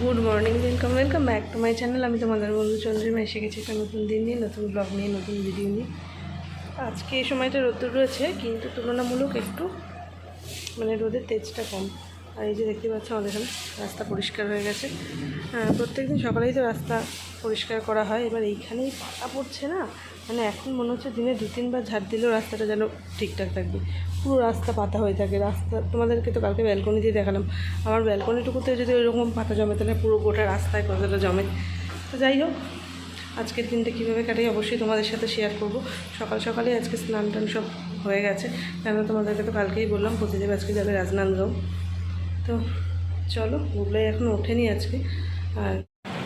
Good morning welcome welcome back to my channel আমি তোমাদের বন্ধু চন্দ্রিমা, এসে গেছি একটা নতুন দিন নিয়ে, নতুন ব্লগ নিয়ে, নতুন ভিডিও নিয়ে। আজকে এই সময়টা রোদ্দুর রয়েছে, কিন্তু তুলনামূলক একটু মানে রোদের তেজটা কম। আর এই যে দেখতে পাচ্ছ আমাদের এখানে, রাস্তা পরিষ্কার হয়ে গেছে। প্রত্যেক দিন সকালেই তো রাস্তা পরিষ্কার করা হয়। এবার এইখানেই পাতা পড়ছে না। মানে এখন মনে হচ্ছে দিনে দু তিনবার ঝাড় দিলেও রাস্তাটা যেন ঠিকঠাক থাকবে। পুরো রাস্তা পাতা হয়ে থাকে। রাস্তা, তোমাদেরকে তো কালকে ব্যালকনি দিয়ে দেখালাম। আমার ব্যালকনিটুকুতে যদি ওইরকম পাতা জমে, তাহলে পুরো গোটা রাস্তায় কতটা জমে। তো যাই হোক, আজকের দিনটা কীভাবে কাটাই অবশ্যই তোমাদের সাথে শেয়ার করব। সকাল সকালে আজকে স্নান টান সব হয়ে গেছে। কেন তোমাদেরকে তো কালকেই বললাম প্রতিদেব আজকে যাবে রাজনন্দ্র তো চলো, বুবলাই এখনও ওঠেনি আজকে। আর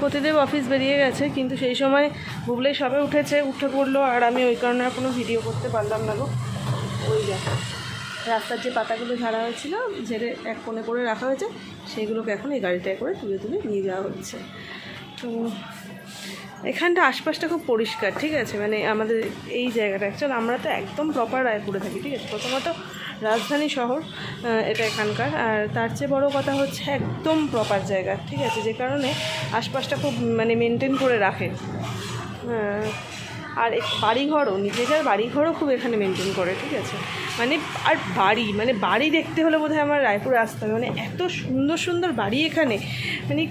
প্রতিদেব অফিস বেরিয়ে গেছে, কিন্তু সেই সময় বুবলাই সবে উঠেছে, উঠে পড়ল, আর আমি ওই কারণে আর কোনো ভিডিও করতে পারলাম না গো। ওই যা। রাস্তার যে পাতাগুলো ঝাড়া হয়েছিল ঝেড়ে এক কোণে করে রাখা হয়েছে সেগুলোকে এখন এই গাড়িটায় করে তুলে তুলে নিয়ে যাওয়া হচ্ছে। তো এখানটা আশপাশটা খুব পরিষ্কার ঠিক আছে? মানে আমাদের এই জায়গাটা অ্যাকচুয়াল আমরা তো একদম প্রপার রায়পুরে থাকি ঠিক আছে? প্রথমত রাজধানী শহর এটা এখানকার। আর তার চেয়ে বড় কথা হচ্ছে একদম প্রপার জায়গা ঠিক আছে? যে কারণে আশপাশটা খুব মানে মেনটেন করে রাখে। আহ, আর বাড়িঘরও, নিজেদের বাড়িঘরও খুব এখানে মেনটেন করে, ঠিক আছে? মানে আর বাড়ি মানে বাড়ি দেখতে হলে বোধহয় আমার রায়পুরে আসতে হবে। মানে এত সুন্দর সুন্দর বাড়ি এখানে মানে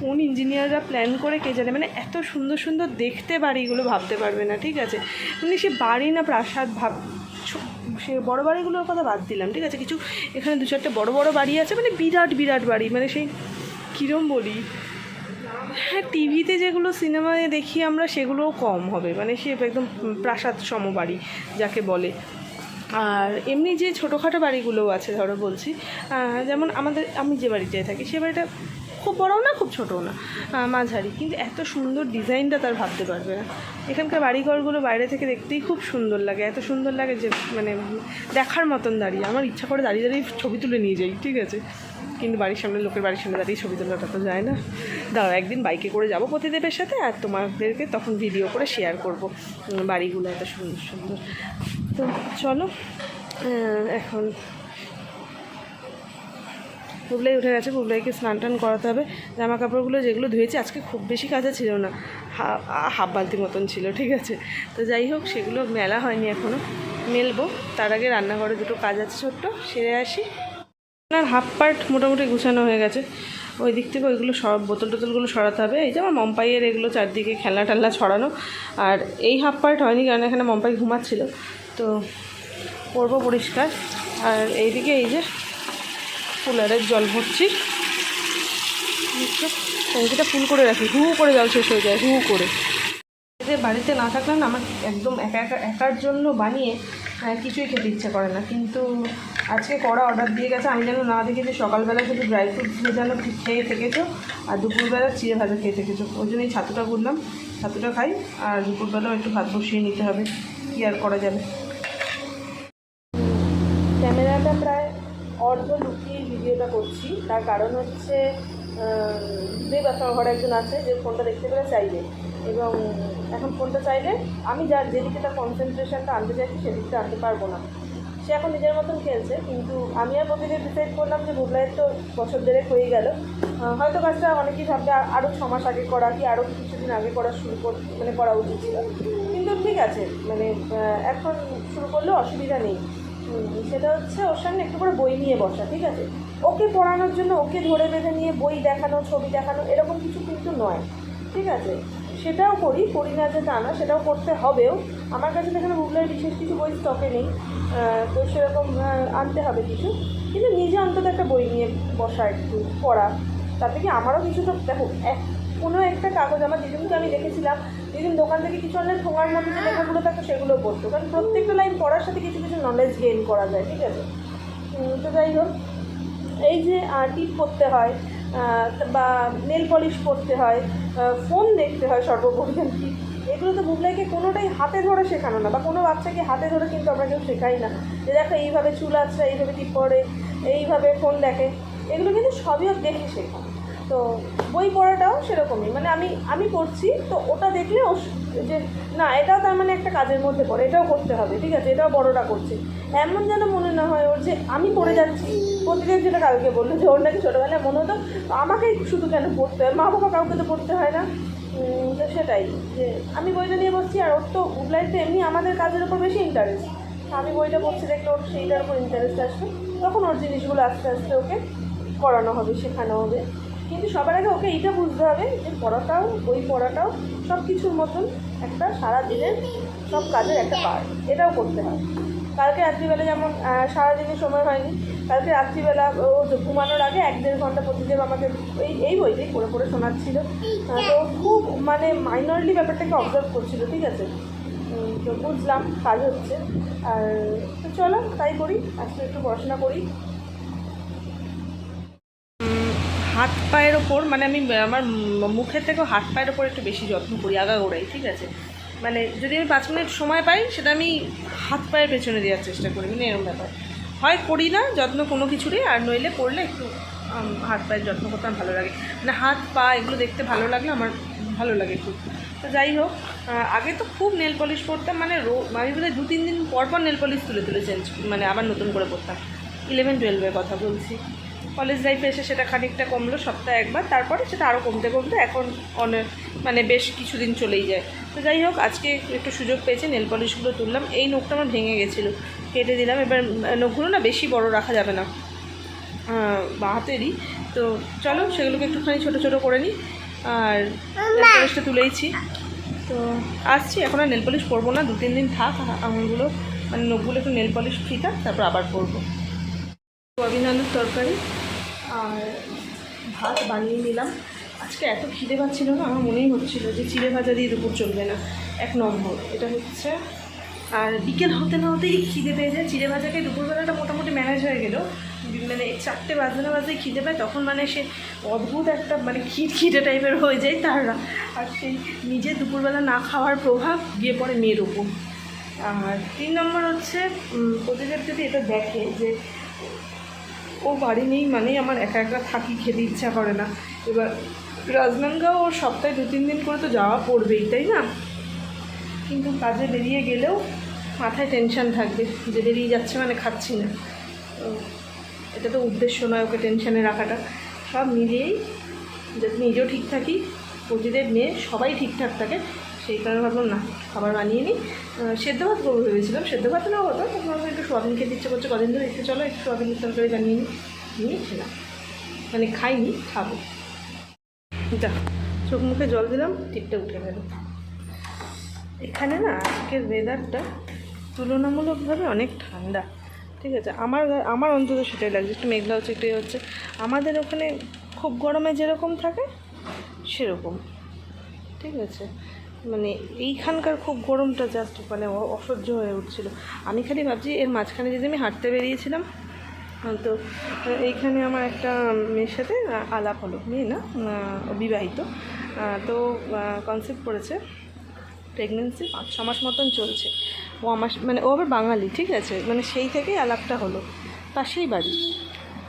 কোন ইঞ্জিনিয়াররা প্ল্যান করে কে জানে? মানে এত সুন্দর সুন্দর দেখতে বাড়িগুলো ভাবতে পারবে না, ঠিক আছে? মানে সে বাড়ি না প্রাসাদ ভাব সে বড় বাড়িগুলোর কথা বাদ দিলাম, ঠিক আছে? কিছু এখানে দু চারটে বড় বড় বাড়ি আছে মানে বিরাট বিরাট বাড়ি মানে সেই কীরম বলি? হ্যাঁ টিভিতে যেগুলো সিনেমায় দেখি আমরা, সেগুলোও কম হবে। মানে সে একদম প্রাসাদ সমবাড়ি, যাকে বলে। আর এমনি যে ছোটোখাটো বাড়িগুলোও আছে, ধরো বলছি যেমন আমাদের, আমি যে বাড়িটায় থাকি, সে বাড়িটা খুব বড়ও না, খুব ছোটও না মাঝারি। কিন্তু এত সুন্দর ডিজাইনটা তার ভাবতে পারবে না। এখানকার বাড়িঘরগুলো বাইরে থেকে দেখতেই খুব সুন্দর লাগে, এত সুন্দর লাগে যে মানে দেখার মতন দাঁড়িয়ে। আমার ইচ্ছা করে দাঁড়িয়ে দাঁড়িয়ে ছবি তুলে নিয়ে যাই, ঠিক আছে? কিন্তু বাড়ির সামনে, লোকের বাড়ির সামনে দাঁড়িয়ে ছবি তোলাটা তো যায় না। দাঁড়াও, একদিন বাইকে করে যাব প্রতিদেবের সাথে আর তোমাদেরকে তখন ভিডিও করে শেয়ার করব। বাড়িগুলো এত সুন্দর সুন্দর। তো চলো এখন বুবলাই উঠে গেছে। বুবলাইকে স্নান টান করাতে হবে। জামা কাপড়গুলো যেগুলো ধুয়েছি, আজকে খুব বেশি কাজে ছিল না। হাফ বালতি মতন ছিল, ঠিক আছে। তো যাই হোক, সেগুলো মেলা হয়নি এখনও মেলবো। তার আগে রান্নাঘরে দুটো কাজ আছে ছোট্ট, সেরে আসি। আপনার হাফ পার্ট মোটামুটি গুছানো হয়ে গেছে। ওই দিক থেকে ওইগুলো সব বোতল টোতলগুলো সরাতে হবে। এই যে আমার মম্পাইয়ের এগুলো চারদিকে খেলনা টেলনা ছড়ানো। আর এই হাফ পার্ট হয়নি কারণ এখানে মম্পাই ঘুমাচ্ছিল। তো করব পরিষ্কার। আর এইদিকে এই যে কুলারের জল ভরছি? ট্যাঙ্কিটা ফুল করে রাখি। হু করে জল শেষ হয়ে যায়, হু করে। যে বাড়িতে না থাকলে না আমার একদম একা একা একার জন্য বানিয়ে কিছুই খেতে ইচ্ছে করে না। কিন্তু আজকে কড়া অর্ডার দিয়ে গেছে। আমি যেন না দেখেছি সকালবেলা শুধু ড্রাই ফ্রুট ভেজানো ঠিক খেয়ে থেকেছো, আর দুপুরবেলা চিড়ে ভাজা খেয়ে থেকেছো। ওই জন্যই ছাতুটা করলাম ছাতুটা খাই, আর দুপুরবেলাও একটু ভাত বসিয়ে নিতে হবে। কী আর করা যাবে? ক্যামেরাটা প্রায় অর্ধ লুকিয়ে ভিডিওটা করছি। তার কারণ হচ্ছে দেব একটা ঘরে একজন আছে, যে ফোনটা দেখতে পেলে চাইবে। এবং এখন ফোনটা চাইলে আমি যা যেদিকে তার কনসেন্ট্রেশনটা আনতে চাইছি, সেদিকটা আনতে পারব না। সে এখন নিজের মতন খেলছে, কিন্তু আমি আর প্রতিদিন ডিসাইড করলাম যে বুবলাইয়ের তো বছর দেড়েক হয়ে গেল। হয়তো কাজটা অনেকেই ভাববে, আ- আরও ছ মাস আগে করা কি আরও কিছুদিন আগে করা শুরু কর মানে করা উচিত ছিল। কিন্তু ঠিক আছে মানে এখন শুরু করলেও অসুবিধা নেই। সেটা হচ্ছে ওর সামনে একটু করে বই নিয়ে বসা, ঠিক আছে? ওকে পড়ানোর জন্য ওকে ধরে বেঁধে নিয়ে বই দেখানো, ছবি দেখানো, এরকম কিছু কিন্তু নয়। ঠিক আছে? সেটাও করি করি না যে তা না, সেটাও করতে হবেও। আমার কাছে তো এখানে গুগলের বিশেষ কিছু বই স্টকে নেই। তো সেরকম আনতে হবে কিছু। কিন্তু নিজে অন্তত একটা বই নিয়ে বসা একটু, পড়া। তাতে কি আমারও কিছু তো, দেখো, এক, কোনো একটা কাগজ আমার দিদিমকে আমি দেখেছিলাম দিদিম দোকান থেকে কিছু আনলে ঠোঙার মধ্যে যে লেখাগুলো থাকতো সেগুলো পড়তো। কারণ প্রত্যেকটা লাইন পড়ার সাথে কিছু কিছু নলেজ গেইন করা যায়, ঠিক আছে? তো যাই হোক, এই যে টিপ করতে হয় বা নেল পলিশ করতে হয় ফোন দেখতে হয় সর্বোপরি আর কি? এগুলো তো বুবলাইকে কোনোটাই হাতে ধরে শেখানো না, বা কোনো বাচ্চাকে হাতে ধরে কিন্তু আমরা কেউ শেখাই না। যে দেখো, এইভাবে চুল আছে, এইভাবে টিপ করে এইভাবে ফোন দেখে। এগুলো কিন্তু সবই দেখে শেখা। তো বই পড়াটাও সেরকমই। মানে আমি আমি পড়ছি, তো ওটা দেখলে ও যে না, এটাও তার মানে একটা কাজের মধ্যে পড়ে, এটাও করতে হবে, ঠিক আছে? এটাও বড়রা করছে। এমন যেন মনে না হয় ওর যে আমি পড়ে যাচ্ছি প্রতিদিন যেটা কালকে বলল যে ওর নাকি ছোটোবেলায় মনে হতো, আমাকেই শুধু কেন পড়তে হয়? মা বাবা কাউকে তো পড়তে হয় না। তো সেটাই যে আমি বইটা নিয়ে বসছি আর ওর তো লাইফে এমনি আমাদের কাজের উপর বেশি ইন্টারেস্ট আমি বইটা পড়ছি দেখলে ওর সেইটার উপর ইন্টারেস্ট আসবে তখন ওর জিনিসগুলো আস্তে আস্তে ওকে করানো হবে, শেখানো হবে। কিন্তু সবার আগে ওকে এইটা বুঝতে হবে যে পড়াটাও, বই পড়াটাও সব কিছুর মতন একটা সারা দিনের সব কাজের একটা পার্ট এটাও করতে হয়। কালকে রাত্রিবেলা যেমন সারাদিনের সময় হয়নি কালকে রাত্রিবেলা ও ঘুমানোর আগে এক দেড় ঘণ্টা প্রতিদিন আমাকে এই এই বইটাই পড়ে পড়ে শোনাচ্ছিল। তো খুব মানে মাইনরলি ব্যাপারটাকে অবজার্ভ করছিল, ঠিক আছে? তো বুঝলাম, কাজ হচ্ছে। আর তো চলো, তাই করি। আজকে একটু পড়াশোনা করি। হাত পায়ের ওপর মানে আমি, আমার মুখের থেকেও হাত পায়ের ওপর একটু বেশি যত্ন করি, আগাগোড়াই, ঠিক আছে? মানে যদি আমি পাঁচ মিনিট সময় পাই, সেটা আমি হাত পায়ের পেছনে দেওয়ার চেষ্টা করি মানে এরকম ব্যাপার। হয় করি না, যত্ন কোনো কিছুরই, আর নইলে করলে একটু হাত পায়ের যত্ন করতাম ভালো লাগে। মানে হাত, পা এগুলো দেখতে ভালো লাগলে আমার ভালো লাগে খুব। তো যাই হোক আগে তো খুব নেল পলিশ পরতাম মানে রো, আমি বোধহয় দু, তিন দিন পর পর নেল পলিশ তুলে তুলে চেঞ্জ মানে আবার নতুন করে পরতাম। ইলেভেন টুয়েলভের কথা বলছি। কলেজ লাইফে এসে সেটা খানিকটা কমলো সপ্তাহে একবার তারপরে সেটা আরও কমতে কমতে এখন অনেক মানে বেশ কিছুদিন চলেই যায়। তো যাই হোক আজকে একটু সুযোগ পেয়েছি নেল পলিশগুলো তুললাম। এই নখটা আমার ভেঙে গেছিল কেটে দিলাম। এবার নখগুলো না বেশি বড় রাখা যাবে না বা হাতেরই। তো চলো সেগুলোকে একটুখানি ছোটো ছোটো করে নিই। আর নেল পলিশটা তুলেইছি। তো আসছি এখন আর নেল পলিশ করব না দু তিন দিন থাক আঙুলগুলো মানে নখগুলো একটু নেল পলিশ ফ্রি থাক তারপর আবার করব। অভিনন্দন তরকারি। আর ভাত বানিয়ে নিলাম। আজকে এত খিদে পাচ্ছিল না, আমার মনেই হচ্ছিল যে চিড়ে ভাজা দিয়ে দুপুর চলবে না। এক নম্বর, এটা হচ্ছে, আর বিকেল হতে না হতেই খিদে পেয়ে যায়। চিড়ে ভাজাকে দুপুরবেলাটা মোটামুটি ম্যানেজ হয়ে গেল। মানে চারটে বাজতে না বাজতেই খিদে পায়, তখন মানে সে অদ্ভুত একটা মানে খিট খিটে টাইপের হয়ে যায় তারা। আর সেই নিজে দুপুরবেলা না খাওয়ার প্রভাব গিয়ে পড়ে মেয়ের ওপর আর তিন নম্বর হচ্ছে প্রতিদেব যদি এটা দেখে যে ও বাড়ি নেই মানেই আমার একা একা থাকি, খেতে ইচ্ছা করে না। এবার রাজনান্দগাঁও ওর সপ্তাহে দু, তিন দিন করে তো যাওয়া পড়বেই, তাই না? কিন্তু কাজে বেরিয়ে গেলেও মাথায় টেনশন থাকবে যে বেরিয়ে যাচ্ছে মানে খাচ্ছি না। এটা তো উদ্দেশ্য নয় ওকে টেনশানে রাখাটা। সব নিজেই যাতে নিজেও ঠিক থাকি, প্রতিদের মেয়ে সবাই ঠিকঠাক থাকে। সেই কারণে ভাবলাম, না, খাবার বানিয়ে নিই। সেদ্ধ ভাত করব ভেবেছিলাম, সেদ্ধ ভাত না হতো। তখন ভাবলাম একটু সোয়াবিন খেতে ইচ্ছে করছে, কদিন ধরে একটু চলো, একটু সোয়াবিনের তরকারি বানিয়ে নিই। নিয়ে খেলাম। মানে খাইনি, খাব। যা, চোখ মুখে জল দিলাম টিপটা উঠে গেল। এখানে না, আজকের ওয়েদারটা তুলনামূলকভাবে অনেক ঠান্ডা, ঠিক আছে? আমার আমার অন্তত সেটাই লাগছে, একটু মেঘলা হচ্ছে, একটু হচ্ছে। আমাদের ওখানে খুব গরমে যেরকম থাকে, সেরকম, ঠিক আছে? মানে এইখানকার খুব গরমটা জাস্ট মানে অসহ্য হয়ে উঠছিল। আমি খালি ভাবছি এর মাঝখানে যদি আমি হাঁটতে বেরিয়েছিলাম তো এইখানে আমার একটা মেয়ের সাথে আলাপ হলো। মেয়ে না বিবাহিত তো কনসেপ্ট করেছে প্রেগনেন্সি পাঁচ, ছ মাস মতন চলছে। ও আমার মানে ও আবার বাঙালি, ঠিক আছে? মানে সেই থেকেই আলাপটা হলো। পাশেই বাড়ি।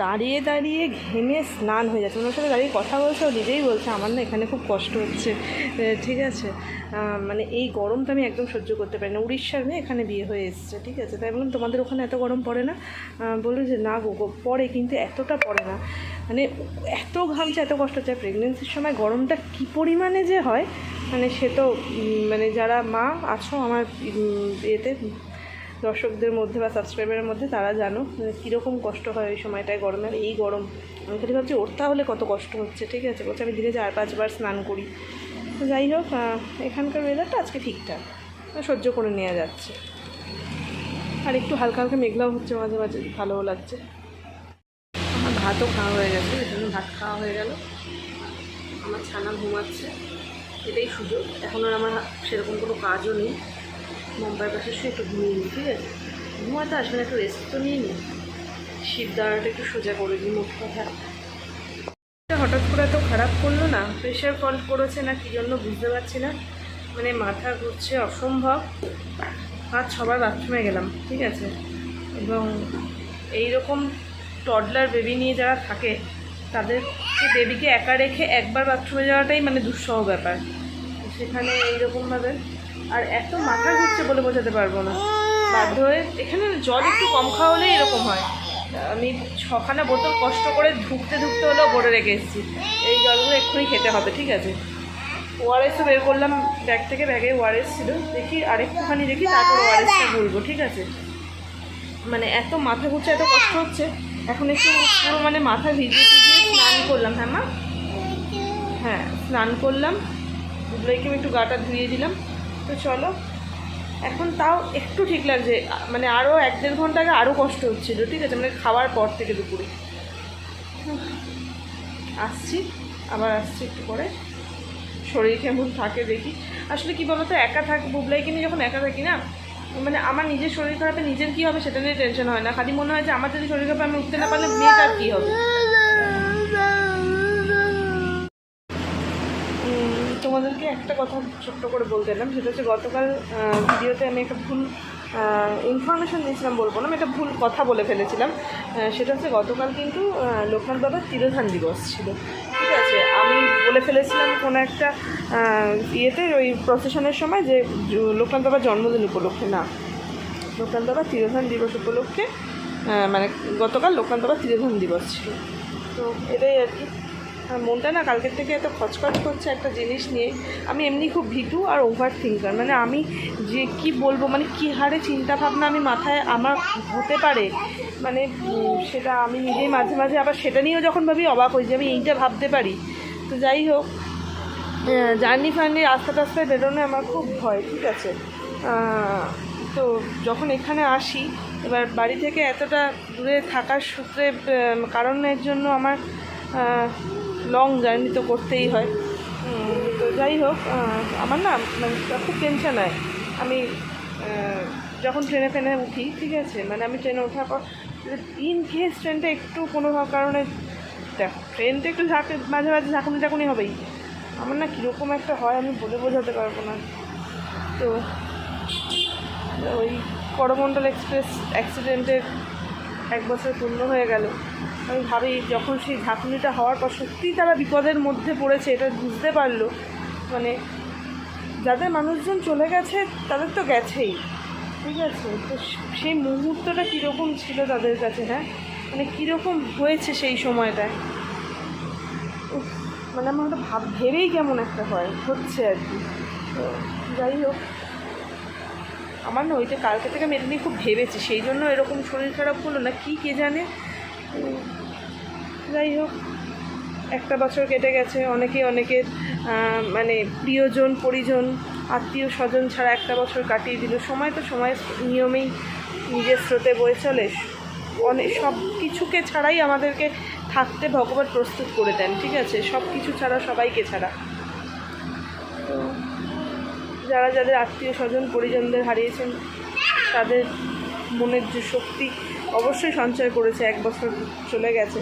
দাঁড়িয়ে দাঁড়িয়ে ঘেমে স্নান হয়ে যাচ্ছে। ওনার সাথে দাঁড়িয়ে কথা বলছে, ও নিজেই বলছে, আমার না এখানে খুব কষ্ট হচ্ছে। ঠিক আছে। মানে এই গরমটা আমি একদম সহ্য করতে পারি না। উড়িষ্যার মেয়ে এখানে বিয়ে হয়ে এসছে, ঠিক আছে। তাই বললাম, তোমাদের ওখানে এত গরম পড়ে না? বলল যে, না গো পড়ে কিন্তু এতটা পড়ে না। মানে এত ঘামছে, এত কষ্ট হচ্ছে। প্রেগনেন্সির সময় গরমটা কী পরিমাণে যে হয় মানে সে তো মানে যারা মা আছো, আমার এতে দর্শকদের মধ্যে বা সাবস্ক্রাইবারের মধ্যে তারা জানো কীরকম কষ্ট হয় ওই সময়টায় গরমের, এই গরম। আমি খালি ভাবছি, ওর তাহলে কত কষ্ট হচ্ছে, ঠিক আছে? বলছে, আমি দিনে চার, পাঁচবার স্নান করি। তো যাই হোক এখানকার ওয়েদারটা আজকে ঠিকঠাক। সহ্য করে নেওয়া যাচ্ছে। আর একটু হালকা হালকা মেঘলাও হচ্ছে, মাঝে মাঝে ভালোও লাগছে। আমার ভাতও খাওয়া হয়ে গেছে ভাত খাওয়া হয়ে গেল। আমার ছানা ঘুমাচ্ছে, এটাই সুযোগ। এখন আর আমার সেরকম কোনো কাজও নেই। মুম্বাইয়ের পাশে শুয়ে একটু ঘুমিয়ে নিই ঠিক আছে? ঘুমাতে না, একটু রেস্ট তো নিয়ে নিই শীত দাঁড়াটা একটু সোজা করে দিই মোট কথা হঠাৎ করে এত খারাপ করল না? প্রেশার ফল্ট করেছে না কী জন্য বুঝতে পারছি না। মানে মাথা ঘুরছে অসম্ভব। আজ ছবার বাথরুমে গেলাম, ঠিক আছে? এবং এই রকম টডলার বেবি নিয়ে যারা থাকে, তাদেরকে বেবিকে একা রেখে একবার বাথরুমে যাওয়াটাই মানে দুঃসহ ব্যাপার। সেখানে এইরকমভাবে আর এত মাথা ঘুরছে বলে বোঝাতে পারব না। বাধ্য হয়ে এখানে জল একটু কম খাওয়া হলেই এরকম হয়। আমি ছখানা বোতল কষ্ট করে ধুকতে ঢুকতে হলেও ভরে রেখে এসেছি। এই জলগুলো এক্ষুনি খেতে হবে, ঠিক আছে? ওআরএসও বের করলাম, ব্যাগ থেকে ব্যাগে ওআরএস ছিল। দেখি আরেকটুখানি দেখি, তারপর ওআরএসটা বলব ঠিক আছে? মানে এত মাথা ঘুরছে, এত কষ্ট হচ্ছে। এখন একটু পুরো মানে মাথা ভিজিয়ে ভিজিয়ে স্নান করলাম হ্যাঁ মা? হ্যাঁ স্নান করলাম। দুধলাইকে আমি একটু গাটা ধুয়ে দিলাম। তো চলো। এখন তাও একটু ঠিক লাগছে। মানে আরও এক দেড় ঘণ্টা আগে আরও কষ্ট হচ্ছিল, ঠিক আছে? মানে খাওয়ার পর থেকে দুপুরে। আসছি, আবার আসছি একটু পরে। শরীর কেমন থাকে দেখি। আসলে কি বলতো, একা থাক, বুবলাইকে নিয়ে যখন একা থাকি না মানে আমার নিজের শরীর খারাপে নিজের কী হবে সেটা নিয়ে টেনশন হয় না। খালি মনে হয় যে আমার যদি শরীর খারাপ আমি উঠতে না পারলে মেয়েটার কী হবে উম, তোমাদেরকে একটা কথা ছোট্ট করে বলতে এলাম। সেটা হচ্ছে গতকাল ভিডিওতে আমি একটা ভুল ইনফরমেশন দিয়েছিলাম বলব না একটা ভুল কথা বলে ফেলেছিলাম। সেটা হচ্ছে গতকাল কিন্তু লোকনাথ বাবার তিরোধান দিবস ছিল। ঠিক আছে? আমি বলে ফেলেছিলাম কোনো একটা ইয়েতে ওই প্রসেশনের সময় যে লোকনাথ বাবার জন্মদিন উপলক্ষে, না, লোকনাথ বাবার তিরোধান দিবস উপলক্ষে মানে গতকাল লোকনাথ বাবার তিরোধান দিবস ছিল। তো এটাই আর কি। মনটা না কালকের থেকে এত খচখচ করছে একটা জিনিস নিয়ে। আমি এমনি খুব ভীতু আর ওভার থিঙ্কার মানে আমি যে কি বলব মানে কী হারে চিন্তা ভাবনা আমি মাথায় আমার হতে পারে মানে সেটা আমি নিজেই মাঝে মাঝে আবার সেটা নিয়েও যখন ভাবি অবাক হই যে আমি এইটা ভাবতে পারি। তো যাই হোক জার্নি ফার্নি রাস্তা টাস্তায় বেরোনো আমার খুব ভয়, ঠিক আছে? তো যখন এখানে আসি, এবার বাড়ি থেকে এতটা দূরে থাকার সূত্রে কারণের জন্য আমার লং জার্নি তো করতেই হয়। তো যাই হোক আমার না মানে খুব টেনশন হয়। আমি যখন ট্রেনে ফেনে উঠি, ঠিক আছে? মানে আমি ট্রেনে ওঠার পর ইন কেস ট্রেনটা একটু কোনো কারণে, দেখো, ট্রেনটা একটু ঝাঁকে, মাঝে মাঝে ঝাঁকুনি ঝাঁকুনি হবেই। আমার না কীরকম একটা হয় আমি বলে বোঝাতে পারব না। তো, ওই করমণ্ডল এক্সপ্রেস অ্যাক্সিডেন্টের এক বছর পূর্ণ হয়ে গেল। আমি ভাবি, যখন সেই ঝাঁকুনিটা হওয়ার পর সত্যিই তারা বিপদের মধ্যে পড়েছে, এটা বুঝতে পারল। মানে যাদের মানুষজন চলে গেছে, তাদের তো গেছেই। ঠিক আছে? তো সেই মুহূর্তটা কীরকম ছিল তাদের কাছে হ্যাঁ? মানে কীরকম হয়েছে সেই সময়টায়? মানে আমার ভাব ভেবেই কেমন একটা হয়, হচ্ছে আর কি। তো যাই হোক। আমার না ওইটা কালকে থেকে আমি নিয়ে খুব ভেবেছি, সেই জন্য এরকম শরীর খারাপ হলো না, কি কে জানে? যাই হোক, একটা বছর কেটে গেছে, অনেকে অনেকের মানে প্রিয়জন, পরিজন, আত্মীয় স্বজন ছাড়া একটা বছর কাটিয়ে দিল। সময় তো সময়, নিয়মেই নিজের স্রোতে বয়ে চলে। অনেক সব কিছুকে ছাড়াই আমাদেরকে থাকতে ভগবান প্রস্তুত করে দেন, ঠিক আছে? সব কিছু ছাড়া সবাইকে ছাড়া। যারা যাদের আত্মীয় স্বজন, পরিজনদের হারিয়েছেন, তাদের মনের যে শক্তি অবশ্যই সঞ্চয় করেছে, এক বছর চলে গেছে।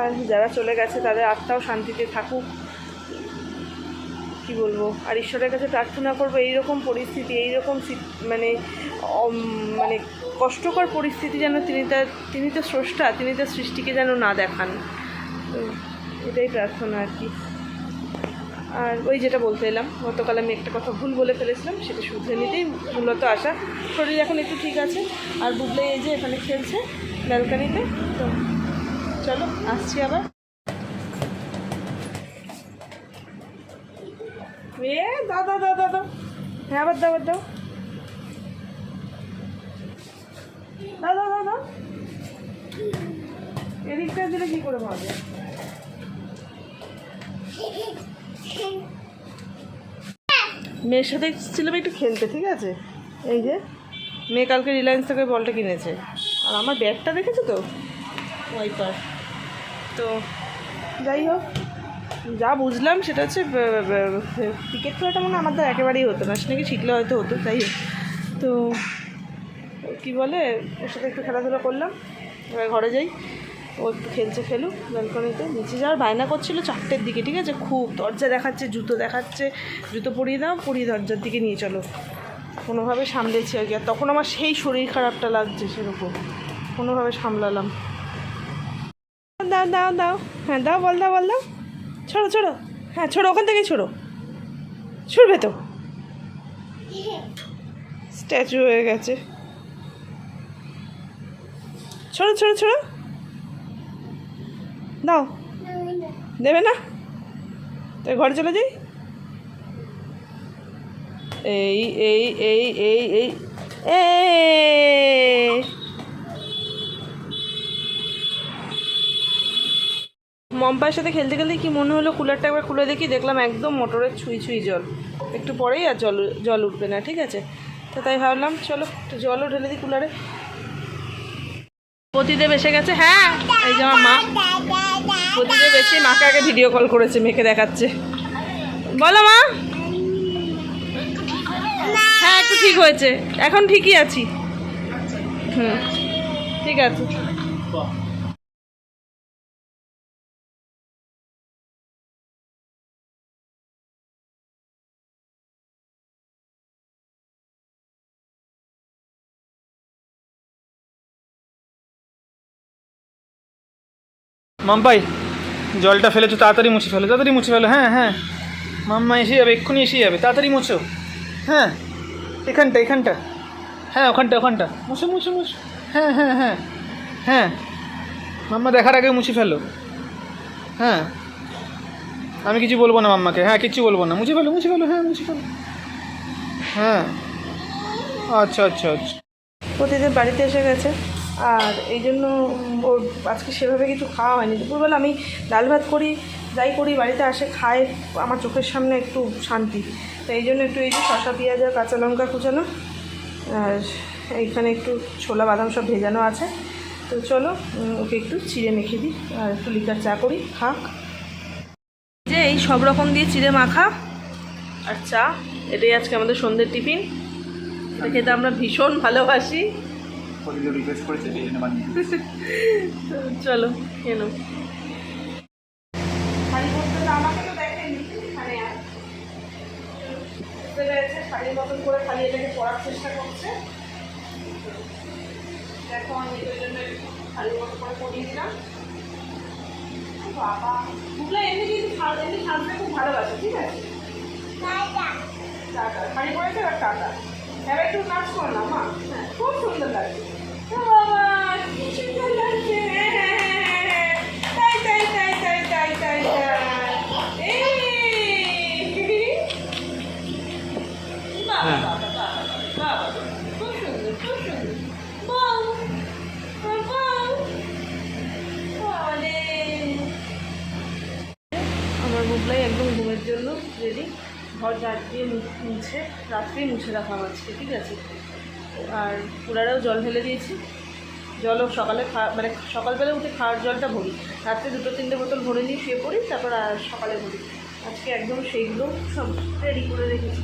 আর যারা চলে গেছে, তাদের আত্মাও শান্তিতে থাকুক। কি বলব? আর ঈশ্বরের কাছে প্রার্থনা করব, এইরকম পরিস্থিতি, এইরকম মানে মানে কষ্টকর পরিস্থিতি যেন তিনি তার, তিনি তো স্রষ্টা, তিনি তার সৃষ্টিকে যেন না দেখান। এটাই প্রার্থনা আর কি। আর ওই যেটা বলতে এলাম, গতকাল আমি একটা কথা ভুল বলে ফেলেছিলাম, সেটা শুধরে নিতেই মূলত আসা শরীর এখন একটু ঠিক আছে, আর বুবলে এই যে এখানে খেলছে ব্যালকানিতে, তো চলো, আসছি আবার। এ, দাও দাও দাও হ্যাঁ আবার দাও দাও। দাও দাও এদিকটা দিলে কী করে যায় মেয়ের সাথে এসেছিলাম একটু খেলতে ঠিক আছে? এই যে মেয়ে কালকে রিলায়েন্স থেকে বলটা কিনেছে। আর আমার ব্যাগটা দেখেছ তো? ওয়াইপার তো যাই হোক যা বুঝলাম সেটা হচ্ছে ক্রিকেট খেলাটা মনে হয় আমার তো একেবারেই হতো না। সে নাকি শিখলে হয়তো হতো যাই হোক। তো কি বলে ওর সাথে একটু খেলাধুলা করলাম এবার ঘরে যাই। ও খেলছে, খেলুক ব্যালকনিতে নিচে যাওয়ার বায়না করছিল চারটের দিকে, ঠিক আছে? খুব দরজা দেখাচ্ছে, জুতো দেখাচ্ছে। জুতো পরিয়ে দাও, পরিয়ে দরজার দিকে নিয়ে চলো। কোনোভাবে সামলেছি আর কি। আর তখন আমার সেই শরীর খারাপটা লাগছে সেরকম। কোনোভাবে সামলালাম। দাও দাও দাও। হ্যাঁ দাও, বল দাও বল, দাও। ছোড়ো ছোড়ো। হ্যাঁ ছোড়ো, ওখান থেকেই ছোড়ো। ছুড়বে তো? স্ট্যাচু হয়ে গেছে। ছোড়ো ছোড়ো ছোড়ো। দাও। দেবে না? তাই ঘরে চলে যাই। এই এই এই এই এই এই মম্পার সাথে খেলতে খেলতে কি মনে হলো কুলারটা একবার খুলে দেখি? দেখলাম একদম মোটরের ছুঁই ছুঁই জল। একটু পরেই আর জল জল উঠবে না, ঠিক আছে? তো তাই ভাবলাম, চলো একটু জলও ঢেলে দিই কুলারে। পতিদেব এসে গেছে হ্যাঁ? এই যে আমার মা। পতিদেব এসে মাকে আগে ভিডিও কল করেছে, মেয়েকে দেখাচ্ছে। বলো মা। হ্যাঁ একটু ঠিক হয়েছে। এখন ঠিকই আছি। হুম, ঠিক আছে। মাম্পাই জলটা ফেলেছো, তাড়াতাড়ি মুছে ফেলো, তাড়াতাড়ি মুছে ফেলো হ্যাঁ হ্যাঁ। মাম্মা এসে যাবে, এক্ষুনি এসে যাবে, তাড়াতাড়ি মুছো। হ্যাঁ এখানটা এখানটা। হ্যাঁ ওখানটা ওখানটা। মুছো মুছো মুছো। হ্যাঁ হ্যাঁ হ্যাঁ হ্যাঁ। মাম্মা দেখার আগে মুছে ফেলো। হ্যাঁ। আমি কিছু বলব না মাম্মাকে হ্যাঁ কিছু বলব না। মুছে ফেলো মুছে ফেলো হ্যাঁ মুছে ফেলো। হ্যাঁ। আচ্ছা আচ্ছা আচ্ছা। প্রতিদিন বাড়িতে এসে গেছে? আর এই জন্য ওর আজকে সেভাবে কিছু খাওয়া হয়নি। দুপুরবেলা আমি ডাল ভাত করি, যাই করি, বাড়িতে আসে, খায়, আমার চোখের সামনে একটু শান্তি। তো এই জন্য একটু এই যে শশা পেঁয়াজ আর কাঁচা লঙ্কা কুচানো, আর এইখানে একটু ছোলা, বাদাম সব ভেজানো আছে। তো চলো ওকে একটু চিড়ে মেখে দিই আর একটু লিকার চা করি, খাক। যে এই সব রকম দিয়ে চিড়ে মাখা আর চা, এটাই আজকে আমাদের সন্ধ্যের টিফিন। এটা খেতে আমরা ভীষণ ভালোবাসি। রিকোয়েস্ট করেছে সেই জন্য বানিয়ে চলো কেন শাড়ির মতন করে খালি এটাকে পরার চেষ্টা করছে। দেখো আমি ওই জন্য শাড়ির মতো করে পরিয়ে দিলাম। বাবা এমনি কিন্তু এমনি সাজতে খুব ভালোবাসে ঠিক আছে? টাটা। শাড়ি পরেছে আর টাটা। এবার একটু নাচ করো না মা। হ্যাঁ খুব সুন্দর লাগছে। বুবলাই একদম ঘুমের জন্য রেডি ঘর ঝাড় দিয়ে মুছে রাত্রেই মুছে রাখলাম আজকে ঠিক আছে? আর কুলারেও জল ঢেলে দিয়েছি। জলও সকালে খাওয়া মানে সকালবেলা উঠে খাওয়ার জলটা ভরি। রাত্রে দুটো তিনটে বোতল ভরে নিয়ে শুয়ে পড়ি, তারপর সকালে ভরি। আজকে একদম সেইগুলো সব রেডি করে রেখেছি।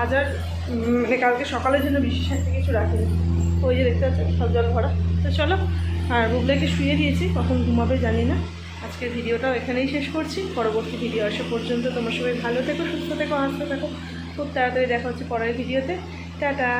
আজ আর মানে কালকে সকালের জন্য বিশেষ একটা কিছু রাখিনি। ওই যে দেখতে পাচ্ছেন, সব জল ভরা। তো চলো, আর বুবলাকে শুয়ে দিয়েছি, কখন ঘুমাবে জানি না। আজকের ভিডিওটাও এখানেই শেষ করছি। পরবর্তী ভিডিও আসা পর্যন্ত তোমার সবাই ভালো থেকো, সুস্থ থেকো হাসতে থেকো। খুব তাড়াতাড়ি দেখা হচ্ছে পরের ভিডিওতে। টাটা!